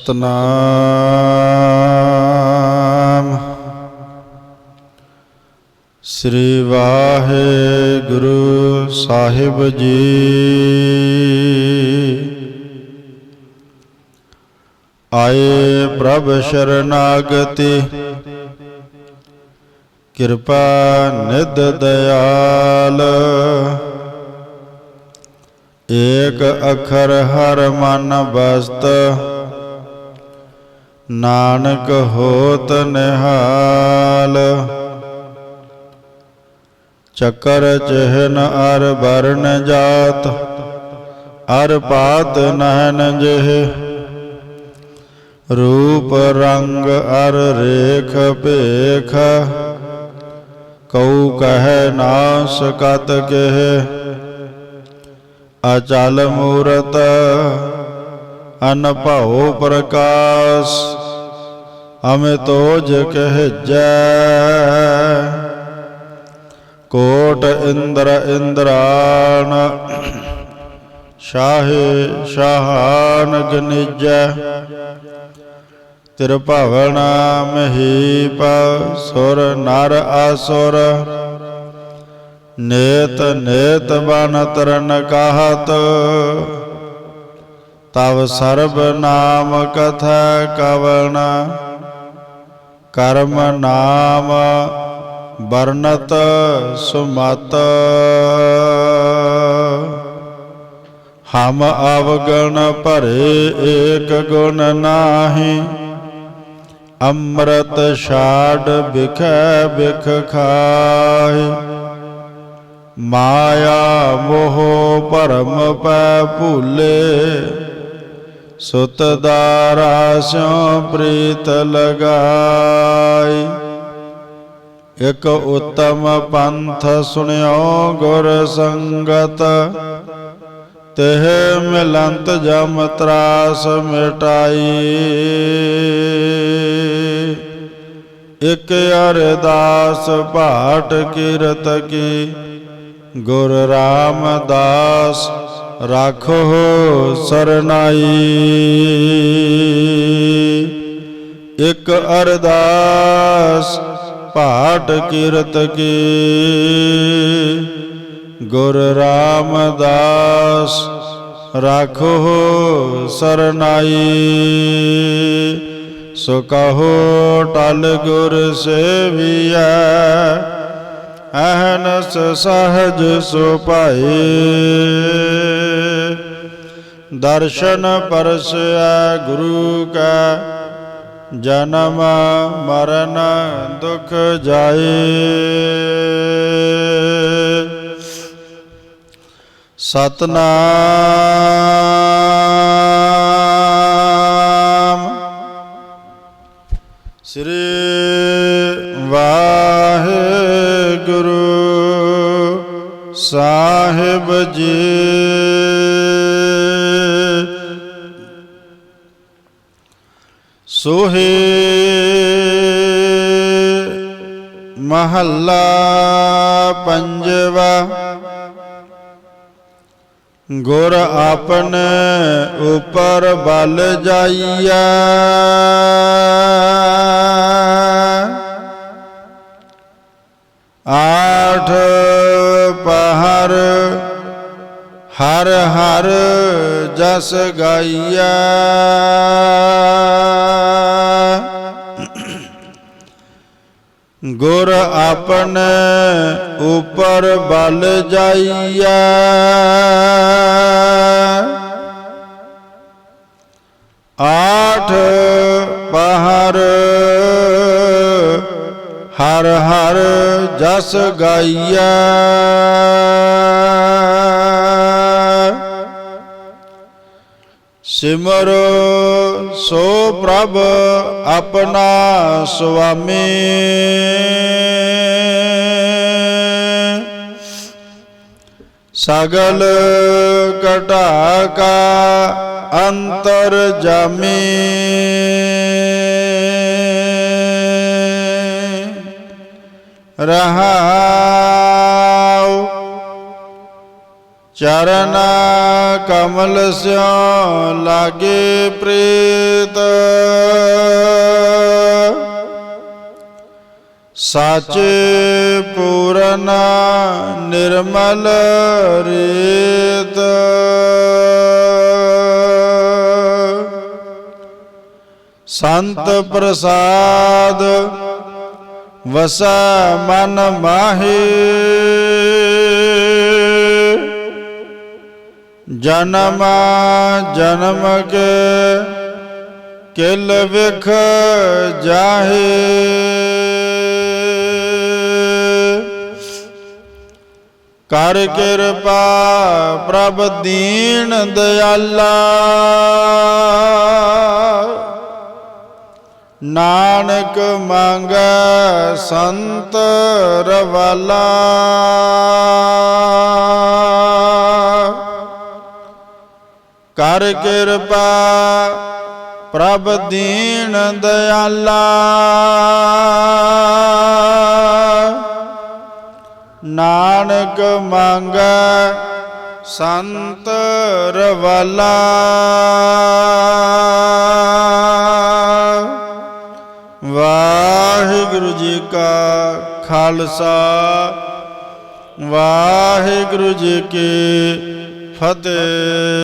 ਸਤਨਾਮ। ਸ੍ਰੀ ਵਾਹਿਗੁਰੂ ਸਾਹਿਬ ਜੀ। ਆਏ ਪ੍ਰਭ ਸ਼ਰਨਾਗਤੀ। ਕਿਰਪਾ ਨਿਦ ਦਇਆਲ ਏਕ ਅਖਰ ਹਰ ਮਨ ਬਸਤ ਨਾਨਕ ਹੋਤ ਨਿਹਾਲ। ਚੱਕਰ ਚਹਿਨ ਅਰ ਵਰਨ ਜਾਤ, ਅਰ ਪਾਤ ਨਹਨ ਜਿਹ। ਰੂਪ ਰੰਗ ਅਰ ਰੇਖ ਭੇਖ, ਕਉ ਕਹਿ ਨਾ ਸਕਤ ਕਹਿ। ਅਚਲ ਮੂਰਤ ਅਨਭਉ ਪ੍ਰਕਾਸ਼ ਹਮੇ ਤੋਜ ਕਹਿਜੈ। ਕੋਟ ਇੰਦਰ ਇੰਦਰਾਣ ਸ਼ਾਹੇ ਸ਼ਾਹਾਨ ਗਨਿਜੈ ਤਿਰ ਭਵਨਾ ਮਹੀਪ, ਸੁਰ ਨਰ ਆਸੁਰ ਨੇਤ ਨੇਤ ਬਨ ਤਰਨ ਕਾਹਤ ਤਵ ਸਰਬ ਨਾਮ ਕਥਾ ਕਵਣ, ਕਰਮ ਨਾਮ ਬਰਨਤ ਸੁਮਤ। ਹਮ ਅਵਗਣ ਭਰੇ ਏਕ ਗੁਣ ਨਾਹੀ, ਅੰਮ੍ਰਿਤ ਛਾੜ ਬਿਖੈ ਬਿਖ ਖਾਏ ਮਾਇਆ ਮੋਹ ਭਰਮ ਪੈ ਭੂਲੇ ਸੁਤ ਦਾਰਾ ਸਿਉ ਪ੍ਰੀਤ ਲਗਾਈ। ਇਕ ਉਤਮ ਪੰਥ ਸੁਣਿਓ ਗੁਰ ਸੰਗਤ। ਤਿਹ ਮਿਲੰਤ ਜਮ ਤਰਾਸ ਮਿਟਾਈ। ਇਕ ਅਰਦਾਸ ਭਾਟ ਕੀਰਤ ਕੀ। ਗੁਰ ਰਾਮਦਾਸ ਰਾਖੋ ਸਰਨਾਈ। ਇਕ ਅਰਦਾਸ ਪਾਠ ਕੀਰਤ ਕੀ। ਗੁਰ ਰਾਮਦਾਸ ਰਾਖੋ ਸਰਨਾਈ। ਸੋ ਕਹੋ ਟਲ ਗੁਰ ਸੇਵੀਐ। ਅਹਨਸ ਸਹਜ ਸੁਪਾਏ ਦਰਸ਼ਨ ਪਰਸੈ ਗੁਰੂ ਕਾ ਜਨਮ ਮਰਨ ਦੁਖ ਜਾਏ ਸਤਨਾਮ। ਸਾਹਿਬ ਜੀ ਸੋਹੇ ਮਹੱਲਾ ਪੰਜਵਾ। ਗੁਰ ਆਪਣੇ ਉਪਰ ਬਲ ਜਾਈਆ ਆਠ ਪਹਰ ਹਰ ਹਰ ਜਸ ਗਾਈਐ। ਗੁਰ ਆਪਣੇ ਉਪਰ ਬਲ ਜਾਈਆ ਆਠ ਪਹਰ ਹਰ ਹਰ ਜਸ ਗਾਈਐ। ਸਿਮਰ ਸੋ ਪ੍ਰਭ ਆਪਣਾ ਸੁਆਮੀ। ਸਗਲ ਘਟਾ ਕਾ ਅੰਤਰ ਜਾਮੀ। ਰਹਾਉ ਚਰਨ ਕਮਲ ਸਿਉ ਲਾਗੇ ਪ੍ਰੀਤ। ਸਾਚੇ ਪੂਰਨ ਨਿਰਮਲ ਰੀਤ। ਸੰਤ ਪ੍ਰਸਾਦ ਵਸੈ ਮਨ ਮਾਹੀ। ਜਨਮ ਜਨਮ ਕੇ ਕਿਲ ਵਿਖ ਜਾਹੇ। ਕਰ ਕਿਰਪਾ ਪ੍ਰਭ ਦੀਨ ਦਿਆਲਾ। ਨਾਨਕ ਮੰਗੈ ਸੰਤ ਰਵਾਲਾ। ਕਰ ਕਿਰਪਾ, ਪ੍ਰਭ ਦੀਨ ਦਿਆਲਾ। ਨਾਨਕ ਮੰਗੈ ਸੰਤ ਰਵਾਲਾ। ਵਾਹਿਗੁਰੂ ਜੀ ਕਾ ਖਾਲਸਾ, ਵਾਹਿਗੁਰੂ ਜੀ ਕੀ ਫਤਿਹ।